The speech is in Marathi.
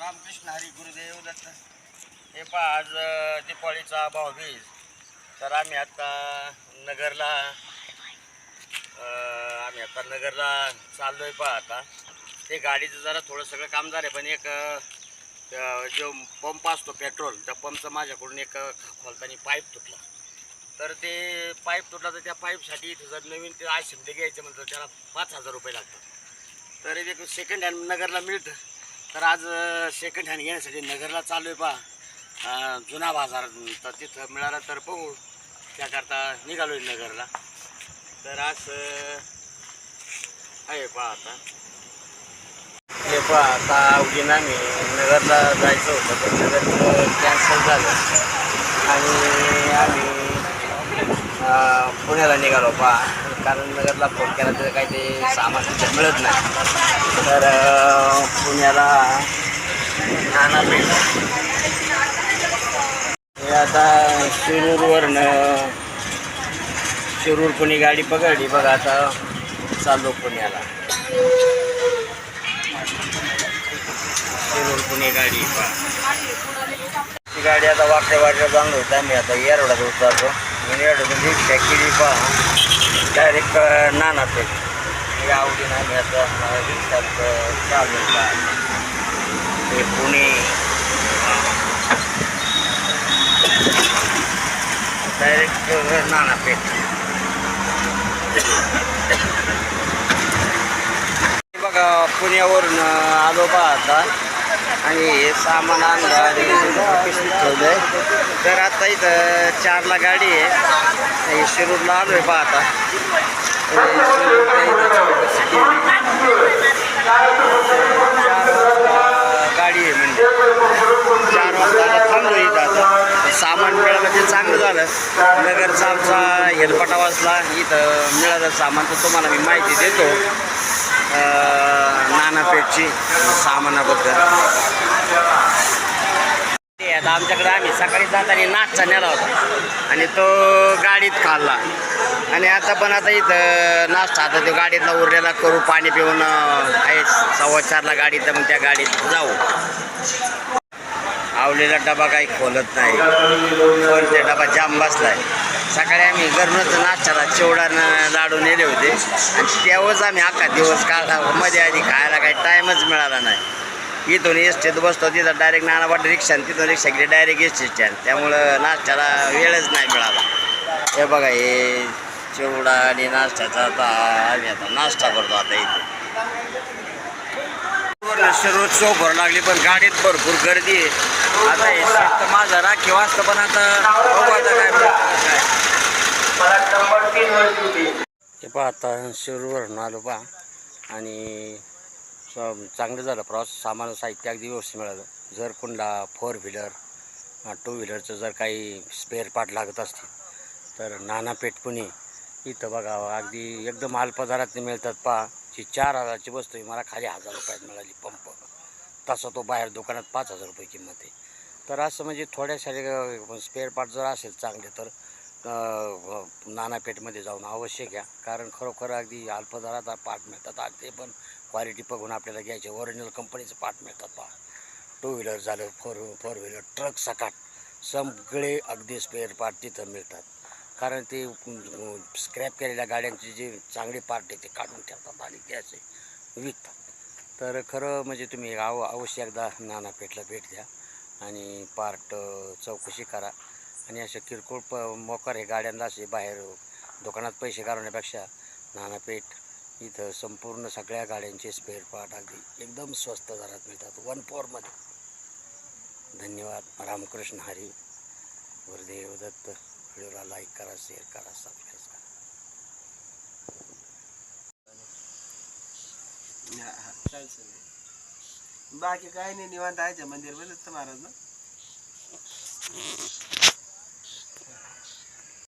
रामकृष्ण हरी गुरुदेव दत्त. हे पहा आज दीपावळीचा भावबीज तर आम्ही आता नगरला आम्ही आता नगरला चाललोय पहा आता. ते गाडीचं जरा थोडं सगळं काम झालं पण एक जो पंप असतो पेट्रोल त्या पंपचं माझ्याकडून एक खोलताना पाईप तुटला. तर ते पाईप तुटला तर त्या पाईपसाठी इथं जर नवीन ते आय घ्यायचं म्हणतात त्याला पाच हजार रुपये लागतात. तर एक सेकंड हँड नगरला मिळतं. तर आज सेकंड हँड घेण्यासाठी नगरला चालू आहे पहा जुना बाजार. तर तिथं मिळाला तर पाहू. त्याकरता निघालो आहे नगरला. तर आज आहे पहा आता. हे पहा आता अवघीनं आम्ही नगरला जायचं होतं पण नगर कॅन्सल झालं. आणि आम्ही पुण्याला निघालो पहा. कारण नगरला फोन केला तर काही ते सामान तिथं मिळत नाही. तर याला पुण्याला नाना भेट हे आता शिरूरवरनं शिरूर पुणे गाडी पकडली बघा आता चाललो पुण्याला शिरूर पुणे गाडी. ती गाडी आता वाटऱ्या वाकड्या बांधलो होतं आम्ही आता येरवड्यात उतरलो. आणि येरवड्यातून रिक्षा केली पहा. डायरेक्ट नाना पेठ. या आवडीनं आम्ही आता रिक्षात चाललो ते हे पुणे डायरेक्ट नानापेठ. बघा पुण्यावरून आलो बा आता. आणि हे सामान आणलं आणि पिशवीत आहे तर आता इथं चारला गाडी आहे. शिरूरला आलो आहे पहा आता. गाडी आहे म्हणजे. चार वाजता थांबलो इथं आता. सामान मिळालं ते चांगलं झालं. नगरचा आमचा हेलपाटा वाजला इथं मिळालं सामान तर तुम्हाला मी माहिती देतो. नानापेठची सामानाबद्दल. आता आमच्याकडे आम्ही सकाळी जाताना नाश्ता नेला होता. आणि तो गाडीत खाल्ला. आणि आता पण आता इथं नाश्ता आता तो गाडीतला उरलेला करू पाणी पिऊन आहे सव्वा चारला गाडी तर मग त्या गाडीत जाऊ. आवलेला डबा काही खोलत नाही. पण ते डबा जाम बसला आहे सकाळी आम्ही घरूनच नाश्त्याला चिवडानं लाडू नेले होते. आणि तेव्हाच आम्ही अख्खा दिवस काढला. मध्ये आधी खायला काही टाईमच मिळाला नाही. इथून एस टीत बसतो तिथं डायरेक्ट नानाबाट रिक्षा आणि तिथून रिक्षा गेली डायरेक्ट एस टी स्टँड त्यामुळं नाश्त्याला वेळच नाही मिळाला. हे बघा हे चिवडा आणि नाश्त्याचा आता आम्ही आता नाश्ता करतो आता इथे. रोज चौभर लागली पण गाडीत भरपूर गर्दी आहे. आता हे तर माझा राखी वाजता पण आता आता काय हे पहा आता शिरूरवरून आलो पहा. आणि चांगलं झालं. प्रवास सामान साहित्य अगदी व्यवस्थित मिळालं. जर कोणला फोर व्हीलर टू व्हीलरचं जर काही स्पेअर पार्ट लागत असतील तर नाना पेटपुणी इथं बघा अगदी एकदम अल्पदरात मिळतात पहा. जी चार हजारची वस्तू आहे मला खाली हजार रुपयात मिळाली पंप तसा तो बाहेर दुकानात पाच हजार रुपये किंमत आहे. तर असं म्हणजे थोड्याशाली स्पेअर पार्ट जर असेल चांगले तर नानापेठमध्ये जाऊन अवश्य घ्या. कारण खरोखर अगदी अल्पदरात पार्ट मिळतात आणि ते पण क्वालिटी बघून आपल्याला घ्यायचे. ओरिजिनल कंपनीचं पार्ट मिळतात पहा. टू व्हीलर झालं फोर फोर व्हीलर ट्रक सकाट. सगळे अगदी स्पेअर पार्ट तिथं मिळतात. कारण ते स्क्रॅप केलेल्या गाड्यांचे जे चांगले पार्ट आहे ते काढून ठेवतात आणि घ्यायचे विकतात. तर खरं म्हणजे तुम्ही आव अवश्य एकदा नानापेठला भेट द्या आणि पार्ट चौकशी करा. आणि अशा किरकोळ प मोकार हे गाड्यांना असे बाहेर दुकानात पैसे घालवण्यापेक्षा नानापेठ इथं संपूर्ण सगळ्या गाड्यांचे स्पेअर पार्ट अगदी एकदम स्वस्त दरात मिळतात. वन फोरमध्ये धन्यवाद. रामकृष्ण हरी. गुरुदेव दत्त. व्हिडिओला लाईक करा शेअर करा सबस्क्राईब करा. बाकी काय नाही निवांत आहे मंदिर बघत महाराज ना?